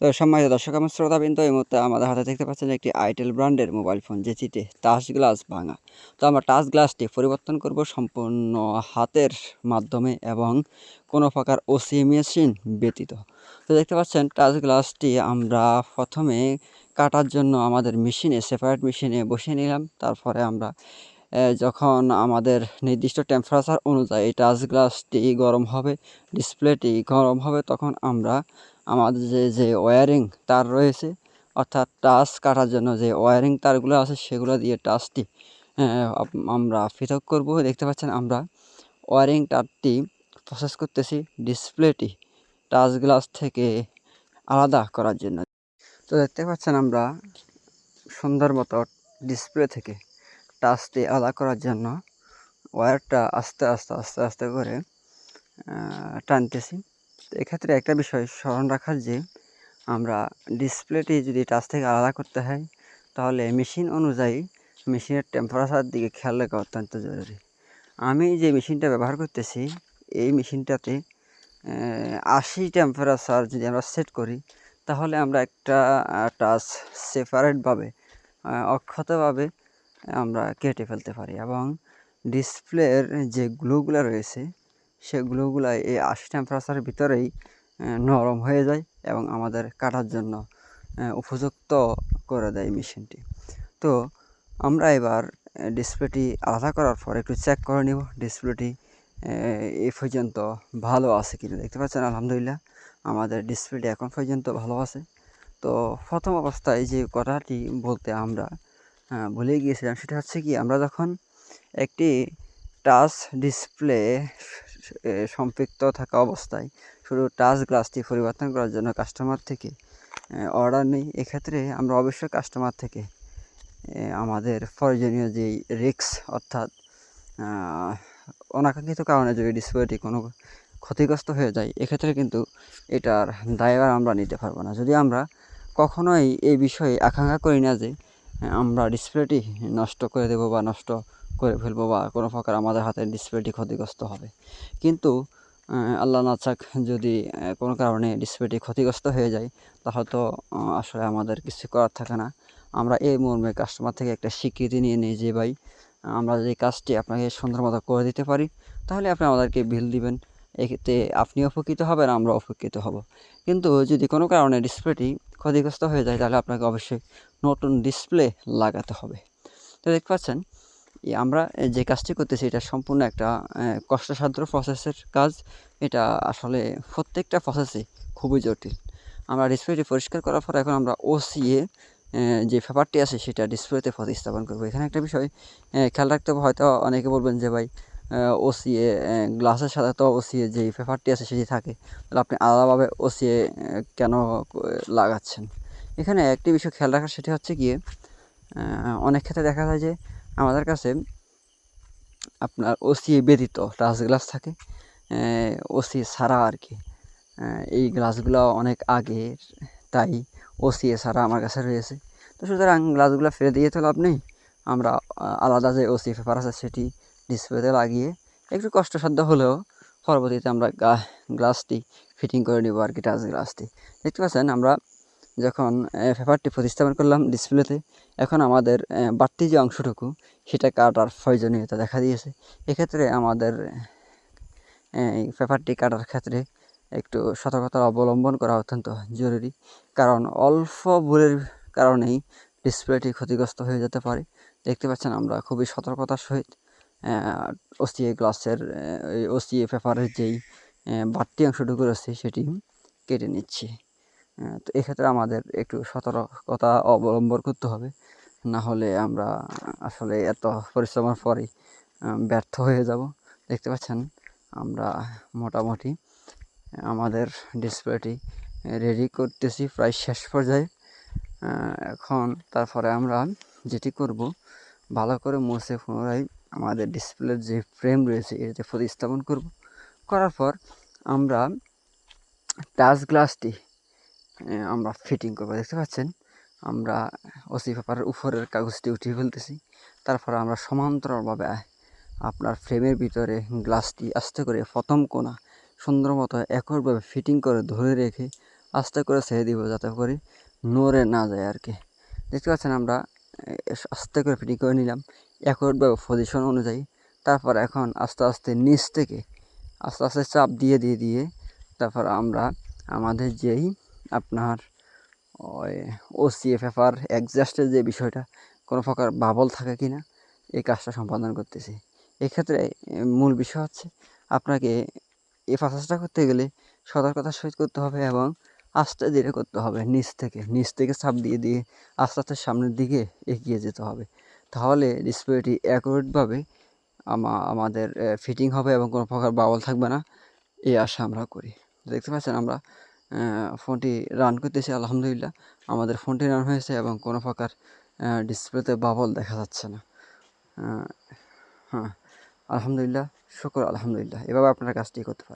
তো সম্মানিত দর্শক আমার শ্রোতাবৃন্দ, এই মুহূর্তে আমাদের হাতে দেখতে পাচ্ছেন একটি আইটেল ব্র্যান্ডের মোবাইল ফোন যেটিতে টাচ গ্লাস ভাঙা। তো আমরা টাচ গ্লাসটি পরিবর্তন করব সম্পূর্ণ হাতের মাধ্যমে এবং কোনো প্রকার ওসি মেশিন ব্যতীত। তো দেখতে পাচ্ছেন টাচ গ্লাসটি আমরা প্রথমে কাটার জন্য আমাদের মেশিনে সেপারেট মেশিনে বসিয়ে নিলাম। তারপরে আমরা যখন আমাদের নির্দিষ্ট টেম্পারেচার অনুযায়ী টাচ গ্লাসটি গরম হবে ডিসপ্লেটি গরম হবে, তখন আমরা আমাদের যে যে ওয়্যারিং তার রয়েছে, অর্থাৎ টাচ কাটার জন্য যে ওয়্যারিং তারগুলো আছে, সেগুলো দিয়ে টাচটি আমরা পৃথক করব। দেখতে পাচ্ছেন আমরা ওয়ারিং তারটি প্রসেস করতেছি ডিসপ্লেটি টাচ গ্লাস থেকে আলাদা করার জন্য। তো দেখতে পাচ্ছেন আমরা সুন্দর মতো ডিসপ্লে থেকে টাচটি আলাদা করার জন্য ওয়্যারটা আস্তে আস্তে আস্তে আস্তে করে টানতেছি। তো এক্ষেত্রে একটা বিষয় স্মরণ রাখার যে, আমরা ডিসপ্লেটি যদি টাচ থেকে আলাদা করতে হয়, তাহলে মেশিন অনুযায়ী মেশিনের টেম্পারেচার দিকে খেয়াল রাখা অত্যন্ত জরুরি। আমি যে মেশিনটা ব্যবহার করতেছি, এই মেশিনটাতে আশি টেম্পারেচার যদি আমরা সেট করি, তাহলে আমরা একটা টাচ সেপারেটভাবে অক্ষতভাবে আমরা কেটে ফেলতে পারি এবং ডিসপ্লের যে গ্লোগুলো রয়েছে, সে গ্লোগুলো এই আশি টেম্পারেচারের ভিতরেই নরম হয়ে যায় এবং আমাদের কাটার জন্য উপযুক্ত করে দেয় মেশিনটি। তো আমরা এবার ডিসপ্লেটি আলাদা করার পর একটু চেক করে নিব, ডিসপ্লেটি এ পর্যন্ত ভালো আছে কিনা। দেখতে পাচ্ছেন, আলহামদুলিল্লাহ, আমাদের ডিসপ্লেটি এখন পর্যন্ত ভালো আছে। তো প্রথম অবস্থায় যে কথাটি বলতে আমরা ভুলে গিয়েছিলাম। সেটা হচ্ছে কি, আমরা যখন একটি টাচ ডিসপ্লে সম্পৃক্ত থাকা অবস্থায় শুধু টাচ গ্লাসটি পরিবর্তন করার জন্য কাস্টমার থেকে অর্ডার নিই, এক্ষেত্রে আমরা অবশ্যই কাস্টমার থেকে আমাদের প্রয়োজনীয় যেই রিক্স অর্থাৎ অনাকাঙ্ক্ষিত কারণে যদি ডিসপ্লেটি কোনো ক্ষতিগ্রস্ত হয়ে যায়, এক্ষেত্রে কিন্তু এটার দায়ভার আমরা নিতে পারব না। যদি আমরা কখনোই এই বিষয়ে আকাঙ্ক্ষা করি না যে আমরা ডিসপ্লেটি নষ্ট করে দেবো বা নষ্ট করে ফেলব বা কোনো প্রকার আমাদের হাতে ডিসপ্লেটি ক্ষতিগ্রস্ত হবে। কিন্তু আল্লাহ না চাক যদি কোনো কারণে ডিসপ্লেটি ক্ষতিগ্রস্ত হয়ে যায়, তাহলে তো আসলে আমাদের কিছু করার থাকে না। আমরা এই মর্মে কাস্টমার থেকে একটা স্বীকৃতি নিয়ে নিই যে, ভাই, আমরা যে কাজটি আপনাকে সুন্দর মতো করে দিতে পারি, তাহলে আপনি আমাদেরকে বিল দিবেন। এক্ষেত্রে আপনি উপকৃত হবেন আমরা উপকৃত হব। কিন্তু যদি কোনো কারণে ডিসপ্লেটি ক্ষতিগ্রস্ত হয়ে যায়, তাহলে আপনাকে অবশ্যই নতুন ডিসপ্লে লাগাতে হবে। তো দেখতে পাচ্ছেন আমরা যে কাজটি করতেছি, এটা সম্পূর্ণ একটা কষ্টসাধ্য প্রসেসের কাজ। এটা আসলে প্রত্যেকটা প্রসেসই খুবই জটিল। আমরা ডিসপ্লেটি পরিষ্কার করার পর এখন আমরা ওসিএ যে পেপারটি আছে, সেটা ডিসপ্লেতে প্রতিস্থাপন করব। এখানে একটা বিষয় খেয়াল রাখতে হবে। হয়তো অনেকে বলবেন যে, ভাই ওসিএ গ্লাসের সাথে তো ওসিএ যেই পেপারটি আছে সেটি থাকে। তাহলে আপনি আলাদাভাবে ওসিএ কেন লাগাচ্ছেন? এখানে একটি বিষয় খেয়াল রাখার, সেটি হচ্ছে গিয়ে অনেক ক্ষেত্রে দেখা যায় যে আমাদের কাছে আপনার ওসিএ ব্যতীত টাচ গ্লাস থাকে ওসি ছাড়া আর কি। এই গ্লাসগুলো অনেক আগের, তাই ওসিএ ছাড়া আমার কাছে রয়েছে। তো সুতরাং গ্লাসগুলো ফেলে দিয়ে তো লাভ নেই। আমরা আলাদা যে ওসি পেপার আছে সেটি ডিসপ্লেতে লাগিয়ে একটু কষ্টসাধ্য হলেও পরবর্তীতে আমরা গ্লাসটি ফিটিং করে নেব আর কি টাচ গ্লাসটি দেখতে পাচ্ছেন আমরা যখন পেপারটি প্রতিস্থাপন করলাম ডিসপ্লেতে এখন আমাদের বাড়তি যে অংশটুকু, সেটা কাটার প্রয়োজনীয়তা দেখা দিয়েছে। এক্ষেত্রে আমাদের এই পেপারটি কাটার ক্ষেত্রে একটু সতর্কতা অবলম্বন করা অত্যন্ত জরুরি। কারণ অল্প ভুলের কারণেই ডিসপ্লেটি ক্ষতিগ্রস্ত হয়ে যেতে পারে। দেখতে পাচ্ছেন আমরা খুবই সতর্কতার সহিত ওসিএ গ্লাসের ওসিএ পেপারের যেই বাড়তি অংশটুকু রয়েছে সেটি কেটে নিচ্ছি। তো এক্ষেত্রে আমাদের একটু সতর্কতা অবলম্বন করতে হবে। না হলে আমরা আসলে এত পরিশ্রমের পরেই ব্যর্থ হয়ে যাব। দেখতে পাচ্ছেন, আমরা মোটামুটি আমাদের ডিসপ্লেটি রেডি করতেছি প্রায় শেষ পর্যায়ে। এখন তারপরে আমরা যেটি করব, ভালো করে মুছে পুনরায় আমাদের ডিসপ্লের যে ফ্রেম রয়েছে এটাতে প্রতিস্থাপন করব, করার পর আমরা টাচ গ্লাসটি আমরা ফিটিং করব। দেখতে পাচ্ছেন, আমরা ওসি পেপারের উপরের কাগজটি উঠিয়ে ফেলতেছি। তারপর আমরা সমান্তরালভাবে আপনার ফ্রেমের ভিতরে গ্লাসটি আস্তে করে প্রথম কোণা সুন্দর মতো একইভাবে ফিটিং করে ধরে রেখে আস্তে করে ছেড়ে দিব, যাতে করে নড়ে না যায় আর কি দেখতে পাচ্ছেন, আমরা আস্তে করে ফিটিং করে নিলাম। একটভাবে পজিশন অনুযায়ী। তারপর এখন আস্তে আস্তে নিচ থেকে আস্তে আস্তে চাপ দিয়ে দিয়ে দিয়ে তারপর আমরা আমাদের যেই আপনার ওই ওসিএফএফআর অ্যাডজাস্টের যে বিষয়টা, কোনো প্রকার বাবল থাকে কি না, এই কাজটা সম্পাদন করতেছি। এক্ষেত্রে মূল বিষয় হচ্ছে আপনাকে এই প্রসেসটা করতে গেলে সতর্কতার সহিত করতে হবে এবং আস্তে ধীরে করতে হবে। নিচ থেকে নিচ থেকে চাপ দিয়ে দিয়ে আস্তে আস্তে সামনের দিকে এগিয়ে যেতে হবে। তাহলে ডিসপ্লেটি অ্যাকুরেটভাবে আমাদের ফিটিং হবে এবং কোনো প্রকার বাবল থাকবে না। এই আশা আমরা করি। দেখতে পাচ্ছেন আমরা ফোনটি রান করতেছি, আলহামদুলিল্লাহ। আমাদের ফোনটি রান হয়েছে এবং কোনো প্রকার ডিসপ্লেতে বাবল দেখা যাচ্ছে না। হ্যাঁ আলহামদুলিল্লাহ, শুকর আলহামদুলিল্লাহ। এভাবে আপনারা কাজটি করতে পারেন